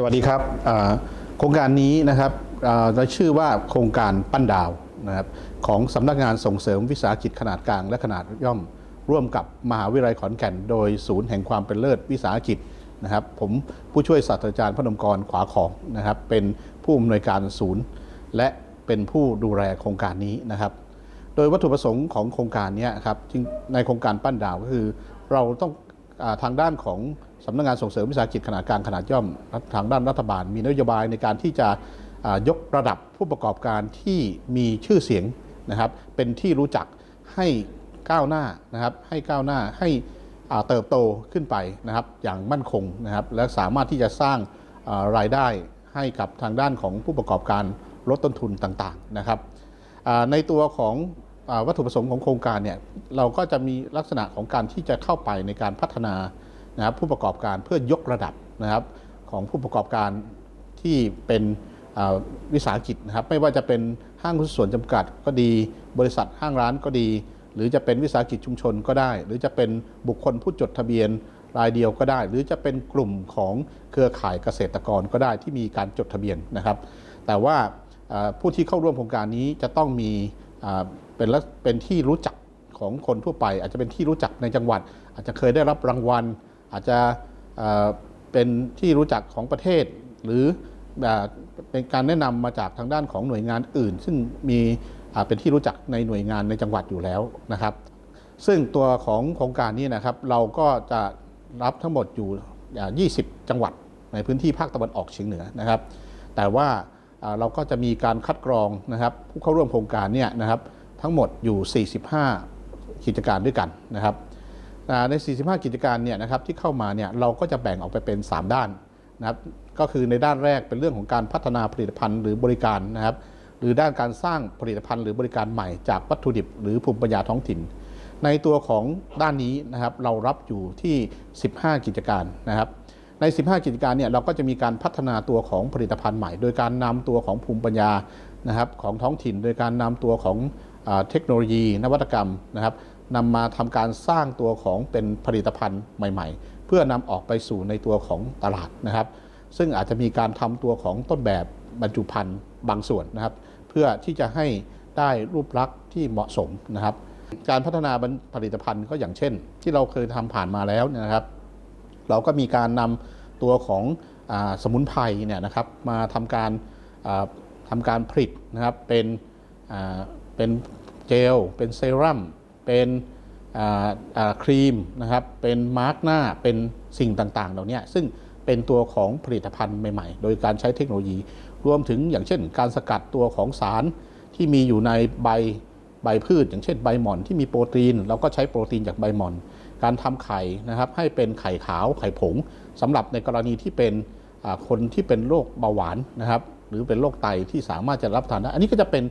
สวัสดีครับโครงการนี้นะครับอ่าเราชื่อว่าโครงการปั้นดาวนะครับของสำนักงานส่งเสริมวิสาหกิจขนาดกลางและขนาดย่อมร่วมกับมหาวิทยาลัยขอนแก่น โดยศูนย์แห่งความเป็นเลิศวิสาหกิจนะครับ ผมผู้ช่วยศาสตราจารย์พนมกรขวาของนะครับ เป็นผู้อำนวยการศูนย์ และเป็นผู้ดูแลโครงการนี้นะครับ โดยวัตถุประสงค์ของโครงการนี้ครับในโครงการปั้นดาวก็คือ เราต้องอทางด้านของ สำนักงานส่งเสริมวิสาหกิจขนาดกลางขนาดย่อมทางด้านรัฐบาล มีนโยบายในการที่จะยกระดับผู้ประกอบการที่มีชื่อเสียงนะครับเป็นที่รู้จักให้ก้าวหน้านะครับให้ก้าวหน้าให้เติบโตขึ้นไปนะครับอย่างมั่นคงนะครับและสามารถที่จะสร้างรายได้ให้กับทางด้านของผู้ประกอบการลดต้นทุนต่างๆนะครับในตัวของอวัตถุประสงค์ของโครงการเนี่ยเราก็จะมีลักษณะของการที่จะเข้าไปในการพัฒนา นะครับผู้ประกอบการเพื่อยกระดับนะครับของผู้ประกอบการที่เป็นวิสาหกิจนะครับไม่ว่าจะเป็นห้างหุ้นส่วนจำกัดก็ดี บริษัทห้างร้านก็ดี หรือจะเป็นวิสาหกิจชุมชนก็ได้ หรือจะเป็นบุคคลผู้จดทะเบียนรายเดียวก็ได้ หรือจะเป็นกลุ่มของเครือข่ายเกษตรกรก็ได้ที่มีการจดทะเบียนนะครับ แต่ว่าผู้ที่เข้าร่วมโครงการนี้จะต้องมีเป็นเป็นที่รู้จักของคนทั่วไป อาจจะเป็นที่รู้จักในจังหวัด อาจจะเคยได้รับรางวัล อาจจะเป็นที่รู้จักของประเทศ หรือเป็นการแนะนำมาจากทางด้านของหน่วยงานอื่น ซึ่งมีเป็นที่รู้จักในหน่วยงานในจังหวัดอยู่แล้วนะครับ ซึ่งตัวของโครงการนี้นะครับ เราก็จะรับทั้งหมดอยู่ 20 จังหวัดในพื้นที่ภาคตะวันออกเฉียงเหนือนะครับ แต่ว่าเราก็จะมีการคัดกรองนะครับ ผู้เข้าร่วมโครงการเนี่ยนะครับทั้งหมดอยู่ 45 กิจการด้วยกันนะครับ ใน 45 กิจการเนี่ยนะครับที่เข้ามาเนี่ยเราก็จะแบ่งออกไปเป็น 3 ด้านนะครับก็คือในด้านแรกเป็นเรื่องของการพัฒนาผลิตภัณฑ์หรือบริการนะครับหรือด้านการสร้างผลิตภัณฑ์หรือบริการใหม่จากวัตถุดิบ หรือภูมิปัญญาท้องถิ่น ในตัวของด้านนี้นะครับเรารับอยู่ที่ 15 กิจการนะครับใน 15 กิจการเนี่ยเราก็จะมีการพัฒนาตัวของผลิตภัณฑ์ใหม่ โดยการนำตัวของภูมิปัญญานะครับของท้องถิ่น โดยการนำตัวของเทคโนโลยี นวัตกรรมนะครับ นำมาทำการสร้างตัวของเป็นผลิตภัณฑ์ใหม่ ๆ เพื่อนำออกไปสู่ในตัวของตลาดนะครับ ซึ่งอาจจะมีการทำตัวของต้นแบบบรรจุภัณฑ์บางส่วนนะครับ เพื่อที่จะให้ได้รูปลักษณ์ที่เหมาะสมนะครับ การพัฒนาผลิตภัณฑ์ก็อย่างเช่น ที่เราเคยทำผ่านมาแล้วนะครับ เราก็มีการนำตัวของอสมุนไพรเนี่ยนะครับมาทำการอ่าทำการผลิตนะครับเป็นเป็นเจล เป็นเซรั่ม เป็นครีมนะครับ เป็นมาร์กหน้า เป็นสิ่งต่างๆ เหล่านี้ซึ่งเป็นตัวของผลิตภัณฑ์ใหม่ๆ โดยการใช้เทคโนโลยี รวมถึงอย่างเช่น การสกัดตัวของสารที่มีอยู่ในใบใบพืช อย่างเช่นใบหม่อนที่มีโปรตีนเราก็ใช้โปรตีนจากใบหม่อน การทำไข่นะครับให้เป็นไข่ขาวไข่ผงสำหรับในกรณีที่เป็นคนที่เป็นโรคเบาหวานนะครับหรือเป็นโรคไตที่สามารถจะรับทานได้ อันนี้ก็จะเป็น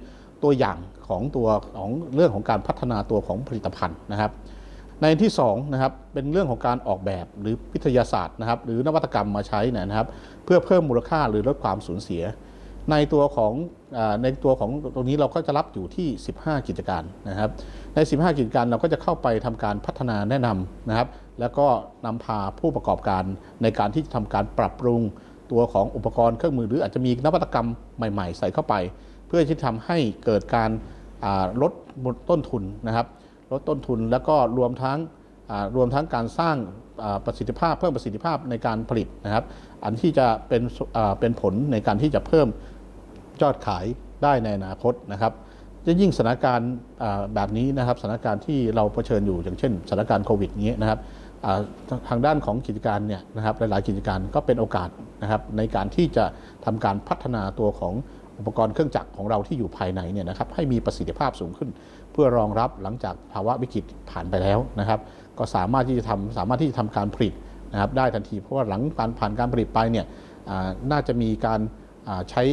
ตัวอย่างของตัวของเรื่องของการพัฒนาตัวของผลิตภัณฑ์นะครับ ในที่2นะครับเป็นเรื่องของการออกแบบหรือวิทยาศาสตร์นะครับ หรือนวัตกรรมมาใช้นะครับ เพื่อเพิ่มมูลค่าหรือลดความสูญเสีย ในตัวของในตัวของตรงนี้เราก็จะรับอยู่ที่ 15 กิจการนะครับ ใน 15 กิจการเราก็จะเข้าไปทำการพัฒนาแนะนำนะครับ แล้วก็นำพาผู้ประกอบการในการที่จะทำการปรับปรุงตัวของอุปกรณ์เครื่องมือหรืออาจจะมีนวัตกรรมใหม่ ๆ ใส่เข้าไป เพื่อที่ทำให้เกิดการลดต้นทุนนะครับลดต้นทุนแล้วก็รวมทั้งรวมทั้งการสร้างประสิทธิภาพเพิ่มประสิทธิภาพในการผลิตนะครับ อันที่จะเป็นเป็นผลในการที่จะเพิ่มยอดขายได้ในอนาคตนะครับจะยิ่งสถานการณ์แบบนี้นะครับสถานการณ์ที่เราเผชิญอยู่อย่างเช่นสถานการณ์โควิดนี้นะครับทางด้านของกิจการเนี่ยนะครับหลายๆกิจการก็เป็นโอกาสนะครับในการที่จะทำการพัฒนาตัวของ อุปกรณ์เครื่องจักรของเราที่อยู่ภายในเนี่ยนะครับให้มีประสิทธิภาพสูงขึ้น เพื่อรองรับหลังจากภาวะวิกฤตผ่านไปแล้วนะครับ ก็สามารถที่จะทำสามารถที่จะทำการผลิตนะครับได้ทันทีเพราะว่าหลังการผ่านการผลิตไปเนี่ยน่าจะมีการใช้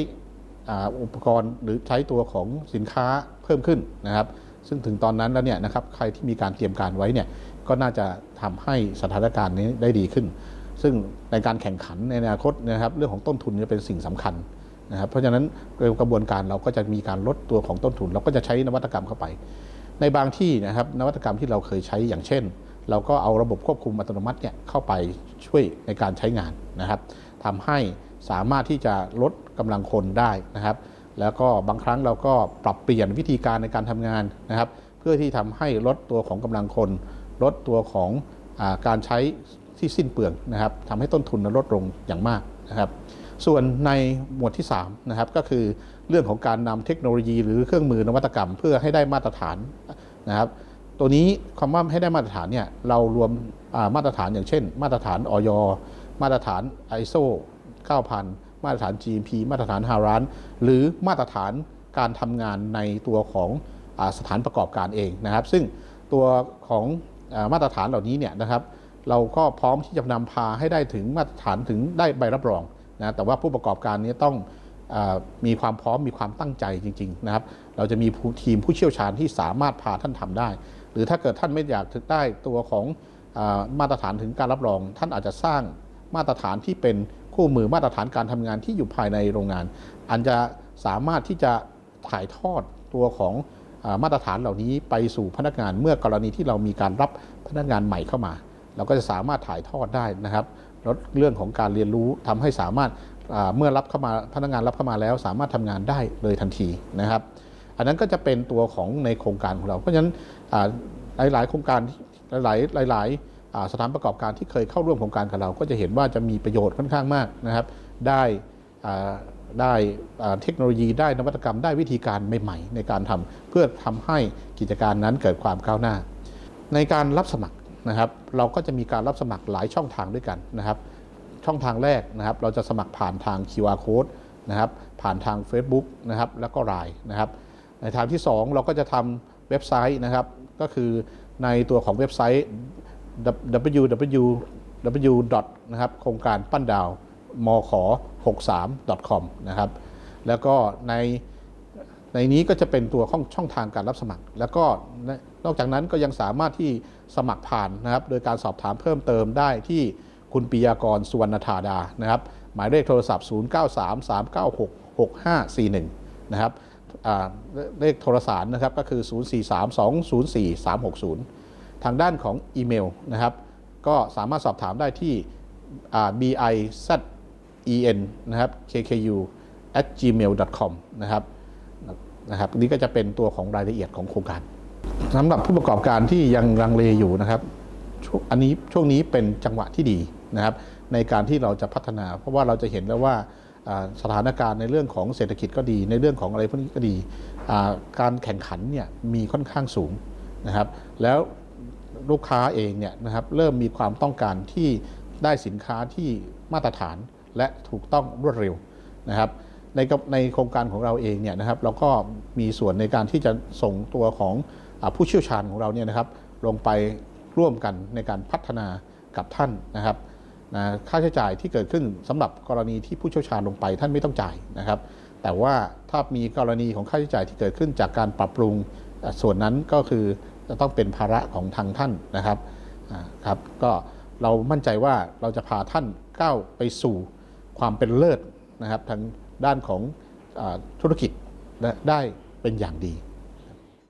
อุปกรณ์หรือใช้ตัวของสินค้าเพิ่มขึ้นนะครับ ซึ่งถึงตอนนั้นแล้วเนี่ยนะครับใครที่มีการเตรียมการไว้เนี่ยก็น่าจะทำให้สถานการณ์นี้ได้ดีขึ้น ซึ่งในการแข่งขันในอนาคตนะครับเรื่องของต้นทุนจะเป็นสิ่งสำคัญ นะครับเพราะฉะนั้นกระบวนการเราก็จะมีการลดตัวของต้นทุน เราก็จะใช้นวัตกรรมเข้าไป ในบางที่นะครับนวัตกรรมที่เราเคยใช้อย่างเช่น เราก็เอาระบบควบคุมอัตโนมัติเนี่ยเข้าไปช่วยในการใช้งานนะครับทำให้สามารถที่จะลดกำลังคนได้นะครับ แล้วก็บางครั้งเราก็ปรับเปลี่ยนวิธีการในการทำงานนะครับ เพื่อที่ทำให้ลดตัวของกำลังคน ลดตัวของอการใช้ที่สิ้นเปลืองนะครับทำให้ต้นทุนลดลงอย่างมากนะครับ ส่วนในหมวดที่3นะครับก็คือเรื่องของการนำเทคโนโลยี หรือเครื่องมือนวัตกรรม เพื่อให้ได้มาตรฐานนะครับ ตัวนี้คำว่าให้ได้มาตรฐานเนี่ยเรารวมมาตรฐานอย่างเช่น มาตรฐานออยมาตรฐาน ISO 9000 มาตรฐาน GMP มาตรฐานฮารานหรือมาตรฐานการทำงานในตัวของอสถานประกอบการเองนะครับ ซึ่งตัวของอมาตรฐานเหล่านี้เนี่ยนะครับ เราก็พร้อมที่จะนำพาให้ได้ถึงมาตรฐานถึงได้ใบรับรอง นะแต่ว่าผู้ประกอบการนี้ต้องอมีความพร้อมมีความตั้งใจจริงๆนะครับ เราจะมีทีมผู้เชี่ยวชาญที่สามารถพาท่านทำได้ หรือถ้าเกิดท่านไม่อยากถึงได้ตัวของอมาตรฐานถึงการรับรอง ท่านอาจจะสร้างมาตรฐานที่เป็นคู่มือมาตรฐานการทำงานที่อยู่ภายในโรงงาน อันจะสามารถที่จะถ่ายทอดตัวของอมาตรฐานเหล่านี้ไปสู่พนักงานเมื่อกรณีที่เรามีการรับพนักงานใหม่เข้ามา เราก็จะสามารถถ่ายทอดได้นะครับ ลดเรื่องของการเรียนรู้ทำให้สามารถเมื่อรับเข้ามาพนักงานรับเข้ามาแล้ว สามารถทำงานได้เลยทันทีนะครับ อันนั้นก็จะเป็นตัวของในโครงการของเรา เพราะฉะนั้นหลาย ๆ โครงการหลาย ๆ หลาย ๆ สถานประกอบการที่เคยเข้าร่วมโครงการกับเรา ก็จะเห็นว่าจะมีประโยชน์ค่อนข้างมากนะครับ ได้ได้เทคโนโลยีได้นวัตกรรมได้วิธีการใหม่ ๆ ในการทำเพื่อทำให้กิจการนั้นเกิดความก้าวหน้า ในการรับสมัคร นะครับ เราก็จะมีการรับสมัครหลายช่องทางด้วยกันนะครับ ช่องทางแรกนะครับ เราจะสมัครผ่านทาง QR code นะครับ ผ่านทาง Facebook นะครับ แล้วก็ Line นะครับ ในทางที่ 2 เราก็จะทำเว็บไซต์นะครับ ก็คือในตัวของเว็บไซต์ www นะครับโครงการปั้นดาวมข63 com นะครับ แล้วก็ในในนี้ก็จะเป็นตัวช่องช่องทางการรับสมัคร แล้วก็นอกจากนั้นก็ยังสามารถที่ สมัครผ่านนะครับโดยการสอบถามเพิ่มเติมได้ที่คุณปิยากรสุวรรณธาดานะครับหมายเลขโทรศัพท์ 0933966541 นะครับเลขโทรสารนะครับก็คือ 0432043360 ทางด้านของอีเมลนะครับก็สามารถสอบถามได้ที่ bizen นะครับ kku at gmail com นะครับนะครับนี่ก็จะเป็นตัวของรายละเอียดของโครงการ สำหรับผู้ประกอบการที่ยังลังเลอยู่นะครับอันนี้ช่วงนี้เป็นจังหวะที่ดีนะครับ ในการที่เราจะพัฒนา เพราะว่าเราจะเห็นแล้วว่าสถานการณ์ในเรื่องของเศรษฐกิจก็ดี ในเรื่องของอะไรพวกนี้ก็ดีการแข่งขันเนี่ยมีค่อนข้างสูงนะครับ แล้วลูกค้าเองเนี่ยนะครับเริ่มมีความต้องการที่ได้สินค้าที่มาตรฐานและถูกต้องรวดเร็วนะครับในในโครงการของเราเองเนี่ยนะครับเราก็มีส่วนในการที่จะส่งตัวของ ผู้เชี่ยวชาญของเราเนี่ยนะครับลงไปร่วมกันในการพัฒนากับท่านนะครับนะค่าใช้จ่ายที่เกิดขึ้นสำหรับกรณีที่ผู้เชี่ยวชาญลงไปท่านไม่ต้องจ่ายนะครับ แต่ว่าถ้ามีกรณีของค่าใช้จ่ายที่เกิดขึ้นจากการปรับปรุงส่วนนั้นก็คือจะต้องเป็นภาระของทางท่านนะครับครับ ก็เรามั่นใจว่าเราจะพาท่านก้าวไปสู่ความเป็นเลิศนะครับทางด้านของอธุรกิจได้เป็นอย่างดี